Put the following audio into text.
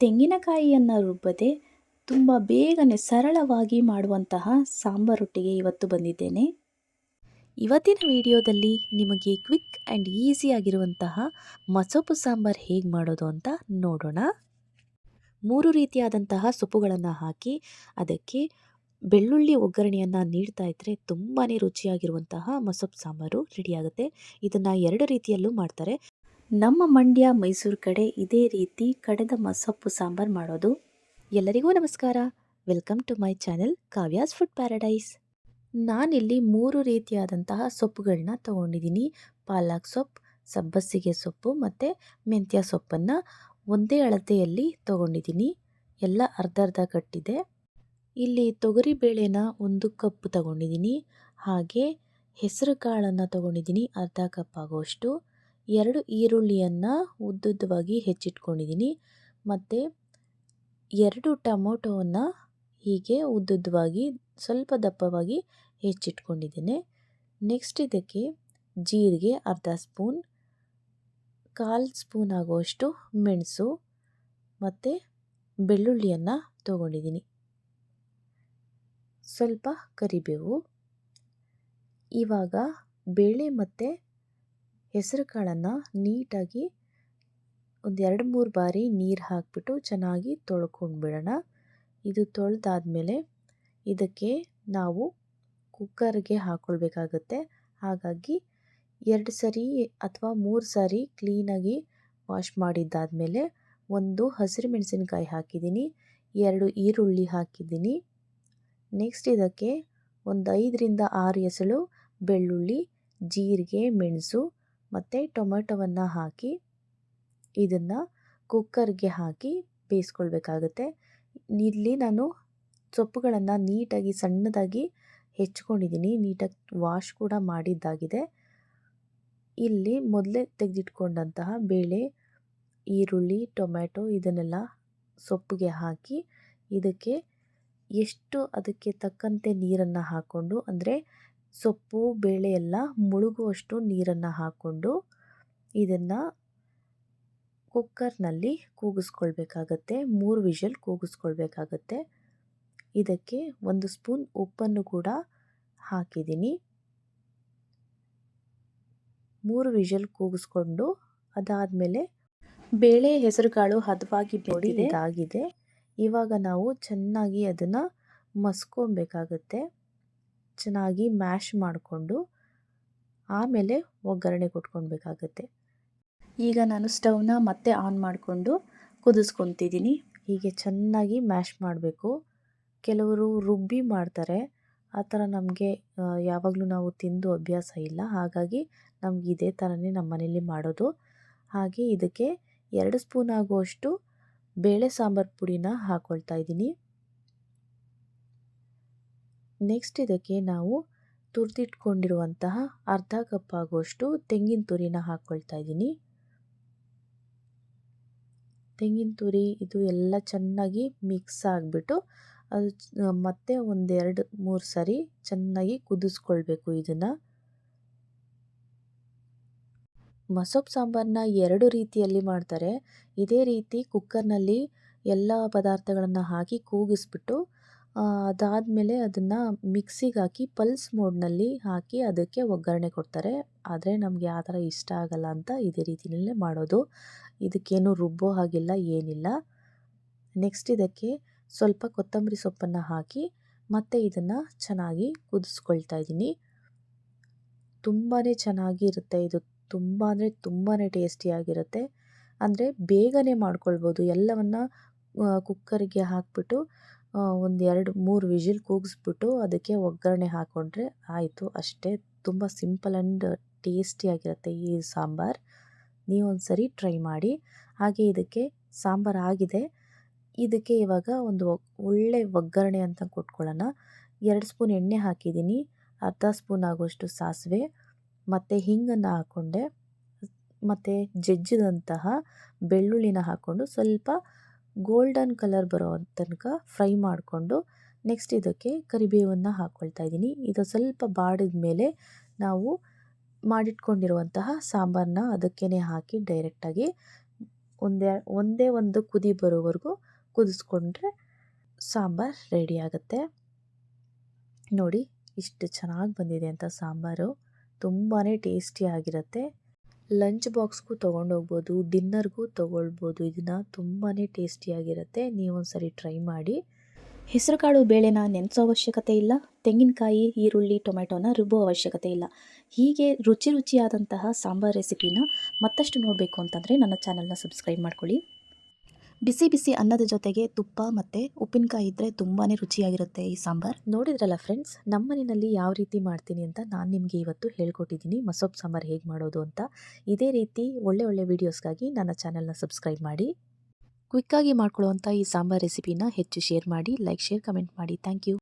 ತೆಂಗಿನಕಾಯಿಯನ್ನು ರುಬ್ಬದೆ ತುಂಬ ಬೇಗನೆ ಸರಳವಾಗಿ ಮಾಡುವಂತಹ ಸಾಂಬಾರೊಟ್ಟಿಗೆ ಇವತ್ತು ಬಂದಿದ್ದೇನೆ. ಇವತ್ತಿನ ವಿಡಿಯೋದಲ್ಲಿ ನಿಮಗೆ ಕ್ವಿಕ್ ಆ್ಯಂಡ್ ಈಸಿಯಾಗಿರುವಂತಹ ಮಸೊಪ್ಪು ಸಾಂಬಾರು ಹೇಗೆ ಮಾಡೋದು ಅಂತ ನೋಡೋಣ. ಮೂರು ರೀತಿಯಾದಂತಹ ಸೊಪ್ಪುಗಳನ್ನು ಹಾಕಿ ಅದಕ್ಕೆ ಬೆಳ್ಳುಳ್ಳಿ ಒಗ್ಗರಣೆಯನ್ನು ನೀಡ್ತಾ ಇದ್ದರೆ ತುಂಬಾ ರುಚಿಯಾಗಿರುವಂತಹ ಮಸೊಪ್ಪು ಸಾಂಬಾರು ರೆಡಿಯಾಗುತ್ತೆ ಇದನ್ನು ಎರಡು ರೀತಿಯಲ್ಲೂ ಮಾಡ್ತಾರೆ. ನಮ್ಮ ಮಂಡ್ಯ, ಮೈಸೂರು ಕಡೆ ಇದೇ ರೀತಿ ಕಡೆದ ಮಸೊಪ್ಪು ಸಾಂಬಾರು ಮಾಡೋದು ಎಲ್ಲರಿಗೂ ನಮಸ್ಕಾರ. Welcome to my channel Kavya's food paradise ನಾನಿಲ್ಲಿ ಮೂರು ರೀತಿಯಾದಂತಹ ಸೊಪ್ಪುಗಳನ್ನ ತಗೊಂಡಿದ್ದೀನಿ. ಪಾಲಕ್ ಸೊಪ್ಪು ಸಬ್ಬಸಿಗೆ ಸೊಪ್ಪು ಮತ್ತು ಮೆಂತ್ಯ ಸೊಪ್ಪನ್ನು ಒಂದೇ ಅಳತೆಯಲ್ಲಿ ತಗೊಂಡಿದ್ದೀನಿ. ಎಲ್ಲ ಅರ್ಧ ಅರ್ಧ ಕಟ್ಟಿದೆ. ಇಲ್ಲಿ ತೊಗರಿ ಬೇಳೆನ ಒಂದು ಕಪ್ ತಗೊಂಡಿದ್ದೀನಿ. ಹಾಗೆ ಹೆಸರು ಕಾಳನ್ನು ತಗೊಂಡಿದ್ದೀನಿ. ಅರ್ಧ ಕಪ್ ಆಗೋಷ್ಟು ಎರಡು ಈರುಳ್ಳಿಯನ್ನು ಉದ್ದುದ್ದವಾಗಿ ಹೆಚ್ಚಿಟ್ಕೊಂಡಿದ್ದೀನಿ ಮತ್ತು ಎರಡು ಟೊಮೊಟೊವನ್ನು ಹೀಗೆ ಉದ್ದುದ್ದವಾಗಿ ಸ್ವಲ್ಪ ದಪ್ಪವಾಗಿ ಹೆಚ್ಚಿಟ್ಕೊಂಡಿದ್ದೇನೆ ನೆಕ್ಸ್ಟ್ ಇದಕ್ಕೆ ಜೀರಿಗೆ ಅರ್ಧ ಸ್ಪೂನ್, ಕಾಲು ಸ್ಪೂನ್ ಆಗುವಷ್ಟು ಮೆಣಸು ಮತ್ತು ಬೆಳ್ಳುಳ್ಳಿಯನ್ನು ತಗೊಂಡಿದ್ದೀನಿ ಸ್ವಲ್ಪ ಕರಿಬೇವು. ಇವಾಗ ಬೇಳೆ ಮತ್ತು ಹೆಸರು ಕಾಳನ್ನು ನೀಟಾಗಿ ಒಂದು ಎರಡು ಮೂರು ಬಾರಿ ನೀರು ಹಾಕಿಬಿಟ್ಟು ಚೆನ್ನಾಗಿ ತೊಳ್ಕೊಂಡ್ಬಿಡೋಣ. ಇದು ತೊಳೆದಾದ್ಮೇಲೆ ಇದಕ್ಕೆ ನಾವು ಕುಕ್ಕರ್ಗೆ ಹಾಕ್ಕೊಳ್ಬೇಕಾಗತ್ತೆ ಹಾಗಾಗಿ ಎರಡು ಸರಿ ಅಥವಾ ಮೂರು ಸಾರಿ ಕ್ಲೀನಾಗಿ ವಾಶ್ ಮಾಡಿದ್ದಾದಮೇಲೆ ಒಂದು ಹಸಿರು ಮೆಣಸಿನಕಾಯಿ ಹಾಕಿದ್ದೀನಿ, ಎರಡು ಈರುಳ್ಳಿ ಹಾಕಿದ್ದೀನಿ. ನೆಕ್ಸ್ಟ್ ಇದಕ್ಕೆ ಒಂದು ಐದರಿಂದ ಆರು ಎಸಳು ಬೆಳ್ಳುಳ್ಳಿ, ಜೀರಿಗೆ, ಮೆಣಸು ಮತ್ತು ಟೊಮೆಟೊವನ್ನು ಹಾಕಿ ಇದನ್ನು ಕುಕ್ಕರ್ಗೆ ಹಾಕಿ ಬೇಯಿಸ್ಕೊಳ್ಬೇಕಾಗುತ್ತೆ. ಇಲ್ಲಿ ನಾನು ಸೊಪ್ಪುಗಳನ್ನು ನೀಟಾಗಿ ಸಣ್ಣದಾಗಿ ಹೆಚ್ಕೊಂಡಿದ್ದೀನಿ. ನೀಟಾಗಿ ವಾಶ್ ಕೂಡ ಮಾಡಿದ್ದಾಗಿದೆ. ಇಲ್ಲಿ ಮೊದಲೇ ತೆಗೆದಿಟ್ಕೊಂಡಂತಹ ಬೇಳೆ, ಈರುಳ್ಳಿ ಟೊಮ್ಯಾಟೊ ಇದನ್ನೆಲ್ಲ ಸೊಪ್ಪಿಗೆ ಹಾಕಿ ಇದಕ್ಕೆ ಎಷ್ಟು ಅದಕ್ಕೆ ತಕ್ಕಂತೆ ನೀರನ್ನು ಹಾಕ್ಕೊಂಡು, ಅಂದರೆ ಸೊಪ್ಪು ಬೇಳೆ ಎಲ್ಲ ಮುಳುಗುವಷ್ಟು ನೀರನ್ನು ಹಾಕ್ಕೊಂಡು ಇದನ್ನು ಕುಕ್ಕರ್ನಲ್ಲಿ ಕೂಗಿಸ್ಕೊಳ್ಬೇಕಾಗತ್ತೆ. ಮೂರು ವಿಷಲ್ ಕೂಗಿಸ್ಕೊಳ್ಬೇಕಾಗತ್ತೆ. ಇದಕ್ಕೆ ಒಂದು ಸ್ಪೂನ್ ಉಪ್ಪನ್ನು ಕೂಡ ಹಾಕಿದ್ದೀನಿ. ಮೂರು ವಿಷಲ್ ಕೂಗಿಸ್ಕೊಂಡು ಅದಾದಮೇಲೆ ಬೇಳೆ ಹೆಸರುಕಾಳು ಹದವಾಗಿ ಇದಾಗಿದೆ. ಇವಾಗ ನಾವು ಚೆನ್ನಾಗಿ ಅದನ್ನು ಮಸ್ಕೊಬೇಕಾಗತ್ತೆ ಚೆನ್ನಾಗಿ ಮ್ಯಾಶ್ ಮಾಡಿಕೊಂಡು ಆಮೇಲೆ ಒಗ್ಗರಣೆ ಕೊಟ್ಕೊಳ್ಬೇಕಾಗತ್ತೆ. ಈಗ ನಾನು ಸ್ಟವ್ನ ಮತ್ತೆ ಆನ್ ಮಾಡಿಕೊಂಡು ಕುದಿಸ್ಕೊತಿದ್ದೀನಿ ಹೀಗೆ ಚೆನ್ನಾಗಿ ಮ್ಯಾಶ್ ಮಾಡಬೇಕು. ಕೆಲವರು ರುಬ್ಬಿ ಮಾಡ್ತಾರೆ. ಆ ಥರ ನಮಗೆ ಯಾವಾಗಲೂ ನಾವು ತಿಂದು ಅಭ್ಯಾಸ ಇಲ್ಲ. ಹಾಗಾಗಿ ನಮ್ಗೆ ಇದೇ ಥರನೇ ನಮ್ಮ ಮನೇಲಿ ಮಾಡೋದು. ಹಾಗೆ ಇದಕ್ಕೆ ಎರಡು ಸ್ಪೂನ್ ಆಗುವಷ್ಟು ಬೇಳೆ ಸಾಂಬಾರು ಪುಡಿನ ಹಾಕ್ಕೊಳ್ತಾ ಇದ್ದೀನಿ. ನೆಕ್ಸ್ಟ್ ಇದಕ್ಕೆ ನಾವು ತುರಿದಿಟ್ಕೊಂಡಿರುವಂತಹ ಅರ್ಧ ಕಪ್ ಆಗುವಷ್ಟು ತೆಂಗಿನ ತುರಿನ ಹಾಕ್ಕೊಳ್ತಾ ಇದ್ದೀನಿ. ತೆಂಗಿನ ತುರಿ ಇದು ಎಲ್ಲ ಚೆನ್ನಾಗಿ ಮಿಕ್ಸ್ ಆಗಿಬಿಟ್ಟು ಅದು ಮತ್ತೆ ಒಂದೆರಡು, ಮೂರು ಸರಿ ಚೆನ್ನಾಗಿ ಕುದಿಸ್ಕೊಳ್ಬೇಕು ಇದನ್ನು. ಮಸೊಪ್ಪು ಸಾಂಬಾರನ್ನ ಎರಡು ರೀತಿಯಲ್ಲಿ ಮಾಡ್ತಾರೆ. ಇದೇ ರೀತಿ ಕುಕ್ಕರ್ನಲ್ಲಿ ಎಲ್ಲ ಪದಾರ್ಥಗಳನ್ನು ಹಾಕಿ ಕೂಗಿಸ್ಬಿಟ್ಟು ಅದಾದಮೇಲೆ ಅದನ್ನು ಮಿಕ್ಸಿಗೆ ಹಾಕಿ ಪಲ್ಸ್ ಮೋಡ್ನಲ್ಲಿ ಹಾಕಿ ಅದಕ್ಕೆ ಒಗ್ಗರಣೆ ಕೊಡ್ತಾರೆ. ಆದರೆ ನಮಗೆ ಆ ಥರ ಇಷ್ಟ ಆಗಲ್ಲ ಅಂತ ಇದೇ ರೀತಿಯಲ್ಲೇ ಮಾಡೋದು. ಇದಕ್ಕೇನು ರುಬ್ಬೋ ಹಾಗಿಲ್ಲ, ಏನಿಲ್ಲ. ನೆಕ್ಸ್ಟ್ ಇದಕ್ಕೆ ಸ್ವಲ್ಪ ಕೊತ್ತಂಬರಿ ಸೊಪ್ಪನ್ನು ಹಾಕಿ ಮತ್ತೆ ಇದನ್ನು ಚೆನ್ನಾಗಿ ಕುದಿಸ್ಕೊಳ್ತಾ ಇದ್ದೀನಿ. ತುಂಬಾ ಚೆನ್ನಾಗಿ ಇರುತ್ತೆ ಇದು. ತುಂಬ ಅಂದರೆ ತುಂಬಾ ಟೇಸ್ಟಿಯಾಗಿರುತ್ತೆ. ಅಂದರೆ ಬೇಗನೆ ಮಾಡ್ಕೊಳ್ಬೋದು. ಎಲ್ಲವನ್ನು ಕುಕ್ಕರ್ಗೆ ಹಾಕಿಬಿಟ್ಟು ಒಂದು ಎರಡು ಮೂರು ವಿಜಿಲ್ ಕೂಗಿಸ್ಬಿಟ್ಟು ಅದಕ್ಕೆ ಒಗ್ಗರಣೆ ಹಾಕ್ಕೊಂಡ್ರೆ ಆಯಿತು. ಅಷ್ಟೇ ತುಂಬ ಸಿಂಪಲ್ ಆ್ಯಂಡ್ ಟೇಸ್ಟಿಯಾಗಿರುತ್ತೆ ಈ ಸಾಂಬಾರು. ನೀವೊಂದು ಸರಿ ಟ್ರೈ ಮಾಡಿ. ಹಾಗೆ ಇದಕ್ಕೆ ಸಾಂಬಾರು ಆಗಿದೆ. ಇದಕ್ಕೆ ಇವಾಗ ಒಂದು ಒಳ್ಳೆ ಒಗ್ಗರಣೆ ಅಂತ ಕೊಟ್ಕೊಳ್ಳೋಣ. ಎರಡು ಸ್ಪೂನ್ ಎಣ್ಣೆ ಹಾಕಿದ್ದೀನಿ. ಅರ್ಧ ಸ್ಪೂನ್ ಆಗುವಷ್ಟು ಸಾಸಿವೆ, ಮತ್ತು ಹಿಂಗನ್ನು ಹಾಕ್ಕೊಂಡೆ ಮತ್ತು ಜಜ್ಜಿದಂತಹ ಬೆಳ್ಳುಳ್ಳಿನ ಹಾಕ್ಕೊಂಡು ಸ್ವಲ್ಪ ಗೋಲ್ಡನ್ ಕಲರ್ ಬರೋ ತನಕ ಫ್ರೈ ಮಾಡಿಕೊಂಡು ನೆಕ್ಸ್ಟ್ ಇದಕ್ಕೆ ಕರಿಬೇವನ್ನು ಹಾಕ್ಕೊಳ್ತಾ ಇದ್ದೀನಿ. ಇದು ಸ್ವಲ್ಪ ಬಾಡಿದ ಮೇಲೆ ನಾವು ಮಾಡಿಟ್ಕೊಂಡಿರುವಂತಹ ಸಾಂಬಾರನ್ನ ಅದಕ್ಕೇ ಹಾಕಿ ಡೈರೆಕ್ಟಾಗಿ ಒಂದೇ ಒಂದೇ ಒಂದು ಕುದಿ ಬರೋವರೆಗೂ ಕುದಿಸ್ಕೊಂಡ್ರೆ ಸಾಂಬಾರು ರೆಡಿ ಆಗುತ್ತೆ. ನೋಡಿ, ಇಷ್ಟು ಚೆನ್ನಾಗಿ ಬಂದಿದೆ ಅಂತ ಸಾಂಬಾರು. ತುಂಬಾ ಟೇಸ್ಟಿಯಾಗಿರುತ್ತೆ ಲಂಚ್ ಬಾಕ್ಸ್ಗೂ ತೊಗೊಂಡೋಗ್ಬೋದು, ಡಿನ್ನರ್ಗೂ ತೊಗೊಳ್ಬೋದು. ಇದನ್ನು ತುಂಬಾ ಟೇಸ್ಟಿಯಾಗಿರುತ್ತೆ. ನೀವೊಂದ್ಸರಿ ಟ್ರೈ ಮಾಡಿ. ಹೆಸರುಕಾಳು ಬೇಳೆನ ನೆನೆಸೋ ಅವಶ್ಯಕತೆ ಇಲ್ಲ. ತೆಂಗಿನಕಾಯಿ, ಈರುಳ್ಳಿ ಟೊಮೆಟೊನ ರುಬ್ಬೋ ಅವಶ್ಯಕತೆ ಇಲ್ಲ. ಹೀಗೆ ರುಚಿ ರುಚಿಯಾದಂತಹ ಸಾಂಬಾರ್ ರೆಸಿಪಿನ ಮತ್ತಷ್ಟು ನೋಡಬೇಕು ಅಂತಂದರೆ ನನ್ನ ಚಾನಲ್ನ ಸಬ್ಸ್ಕ್ರೈಬ್ ಮಾಡ್ಕೊಳ್ಳಿ. ಬಿಸಿ ಬಿಸಿ ಅನ್ನದ ಜೊತೆಗೆ ತುಪ್ಪ ಮತ್ತು ಉಪ್ಪಿನಕಾಯಿ ಇದ್ದರೆ ತುಂಬಾ ರುಚಿಯಾಗಿರುತ್ತೆ ಈ ಸಾಂಬಾರ್. ನೋಡಿದ್ರಲ್ಲ ಫ್ರೆಂಡ್ಸ್ ನಮ್ಮ ಮನೆಯಲ್ಲಿ ಯಾವ ರೀತಿ ಮಾಡ್ತೀನಿ ಅಂತ ನಾನು ನಿಮಗೆ ಇವತ್ತು ಹೇಳ್ಕೊಟ್ಟಿದ್ದೀನಿ. ಮಸೋಬ್ ಸಾಂಬಾರ್ ಹೇಗೆ ಮಾಡೋದು ಅಂತ ಇದೇ ರೀತಿ ಒಳ್ಳೆ ಒಳ್ಳೆ ವಿಡಿಯೋಸ್ಗಾಗಿ ನನ್ನ ಚಾನಲ್ನ ಸಬ್ಸ್ಕ್ರೈಬ್ ಮಾಡಿ. ಕ್ವಿಕ್ಕಾಗಿ ಮಾಡ್ಕೊಳ್ಳುವಂಥ ಈ ಸಾಂಬಾರ್ ರೆಸಿಪಿನ ಹೆಚ್ಚು ಶೇರ್ ಮಾಡಿ ಲೈಕ್ ಶೇರ್ ಕಮೆಂಟ್ ಮಾಡಿ. Thank you